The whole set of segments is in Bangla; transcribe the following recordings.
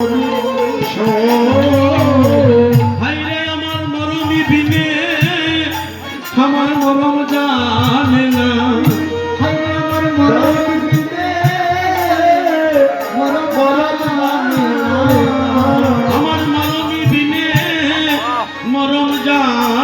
আমার মরমি মরম জানে না। আমার না। আমার মরমি বিনে মরম জানে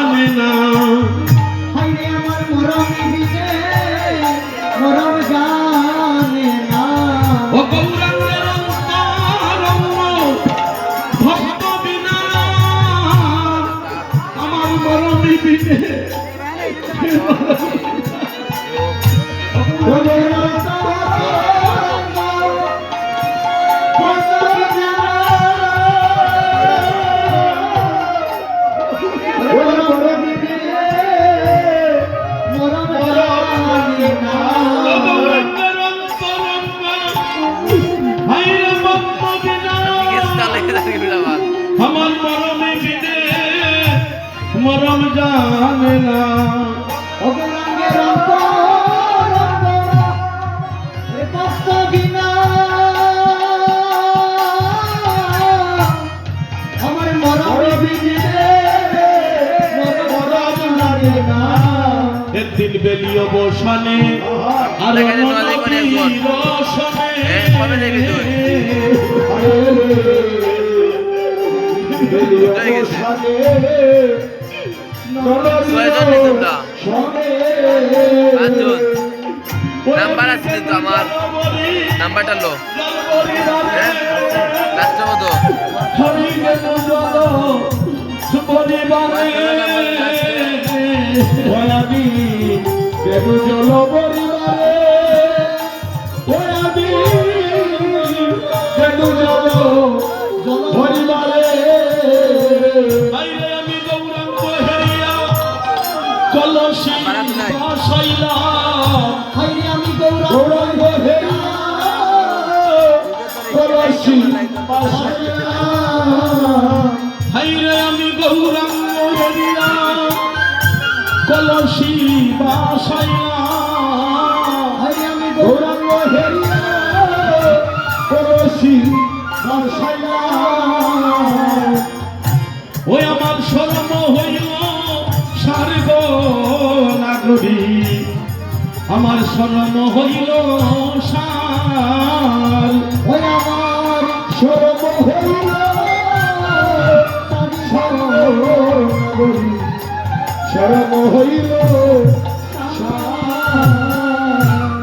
আমার মরমে বিদে মরম জানে না অগরাঙ্গের অন্তরঙ্গ এ ভক্ত বিনা ছয়জন নি তোমরা? পাঁচজন। নাম্বার আছে কিন্তু আমার নাম্বারটা লো হ্যাঁ পরিবারে কলসি হাইরে আমি গৌরাঙ্গ হেরিয়া কলসি বাসাইয়া ওই আমার শরম হইল সার্গ নাগরী আমার শরম হইল আমার শরম হইল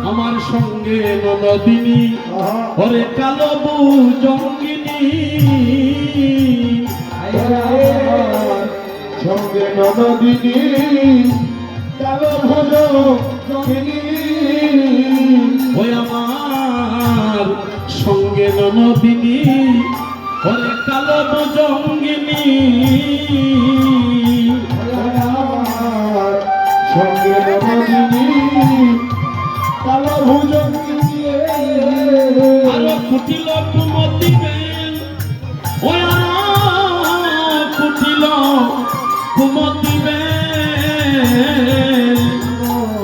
আমার সঙ্গে নদিনী ওরে কালো জঙ্গিনী। সঙ্গে নদিনী কালো ভোজ ওই আমার সঙ্গে নদিনী ওরে কালো জঙ্গিনী। সঙ্গে কালো ভুজঙ্গিনী। আরও কুটিল কুমতি ওই কুটিল কুমতি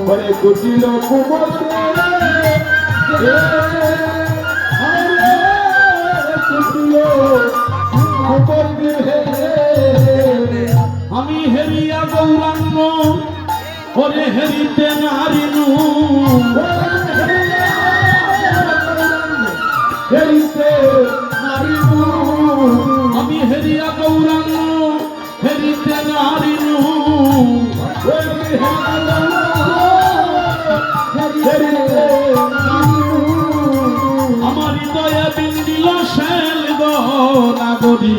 ওরে কুটিল কুমতি ওরে হেরিতে নারিনু হেরিতে নারিনু আমি হেরিয়া গৌরাঙ্গ, হেরিতে নারিনু আমার হৃদয়ে বিন্দিল শেল গো নাগরী।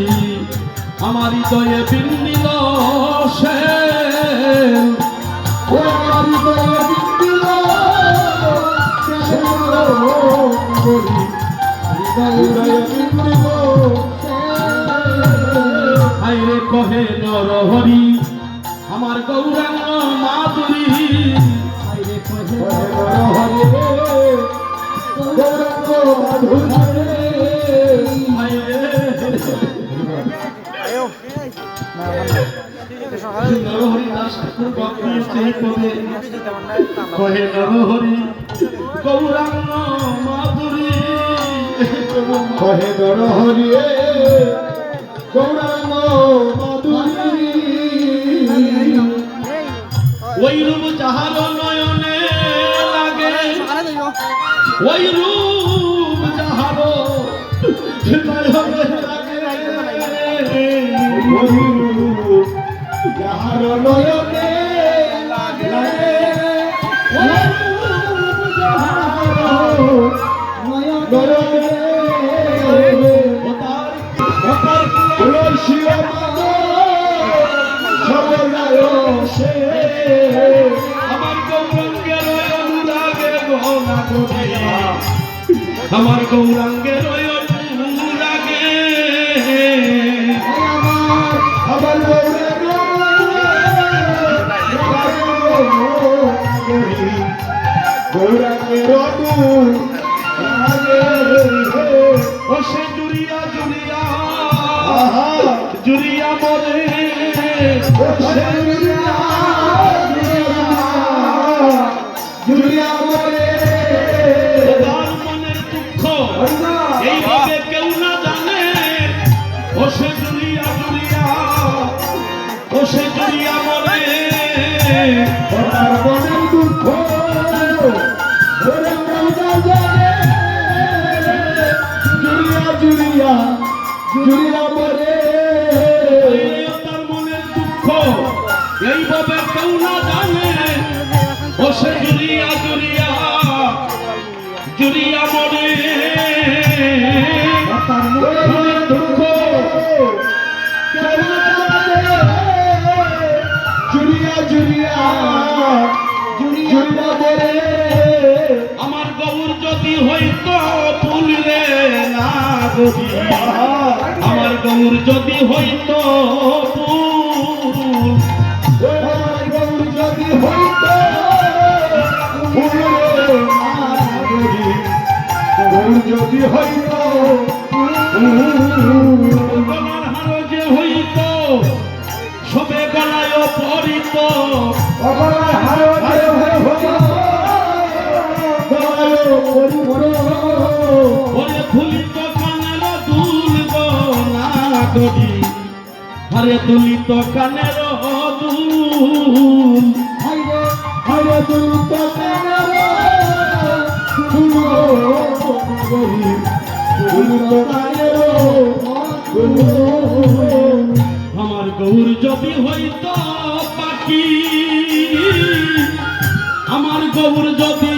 আমার হৃদয়ে বিন্দিল নরহরি আমার গৌরাঙ্গ মাধুরী। গৌরাঙ্গ মাধুরী। কহে বড় হরিয়ে গৌরাঙ্গ ওই রূপ লাগে যাহার নয়নে আমার গৌরাঙ্গের অনুরাগে। আমার গৌরে গৌরাঙ্গে রটু ও সে জুড়িয়া জুড়িয়া। আহা। জুড়িয়া মরে। সে জুড়িয়া মরে তার মনের দুঃখ। জুলিয়া জুলিয়া জুলিয়া বলে তার মনের দুঃখ। এইভাবে কেউ না জানে। ও সে জুড়িয়া জুড়িয়া জুড়িয়া মরে। তার মনের দুঃখ। কেউ না জানে। জুলিয়া জুলিয়া বলে আমার গৌর যদি হইতো ফুল রে না আমার গৌর যদি হইতো ফুল। আমার গৌর যদি হইত ফুলে গৌর যদি হইত গরি হারে দুলিত কানের দুল হায়রে দুরুত কানের। আমার গৌর যদি হইত পাখি আমার গৌর যদি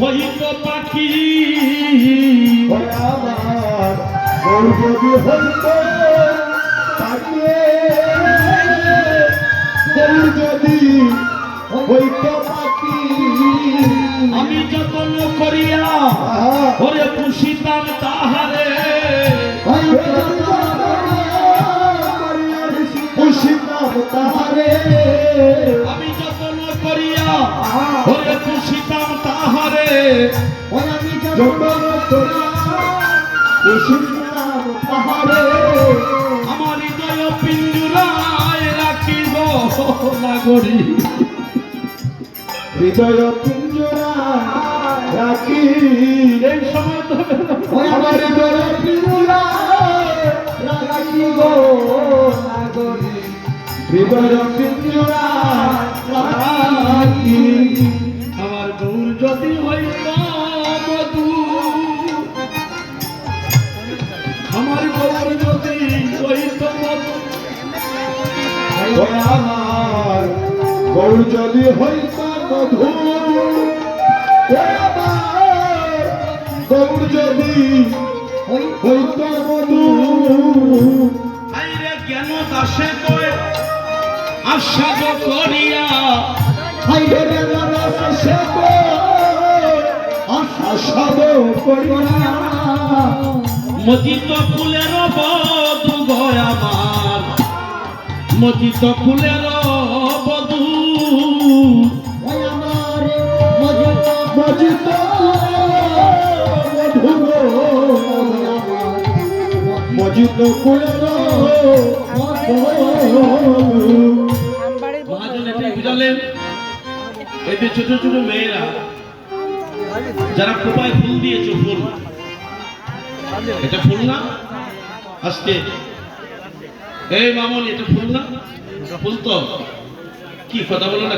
হইত পাখি আমার গৌর যদি হইত যদি হইত পাখি আমি যতন করিয়া ওরে পুষিতাম তাহারে। পুষিতাম তাহারে। আমি যতন করিয়া ওরে পুষিতাম তাহারে। যতন নাগরী হৃদয় পিঞ্জরা রাখি এই সময় তো আমার হৃদয় পিঞ্জরা রাখি গো নাগরী। হৃদয় পিঞ্জরা যদি হইত মধু। ওরে আমার গৌর যদি হইত মধু। আইরে জ্ঞান দাসে কয় আশ্বাদ করিয়া। হাইরে রস সে আশাদ করিয়া। মজিত ফুলের বধু গয় আমার। মজিত ফুলের এই ছোট ছোট মেয়েরা যারা কোপায় ফুল দিয়েছে ফুল এটা ফুল না আজকে এই মামন, এটা ফুল না? ফুল তো। কি, কথা বলো না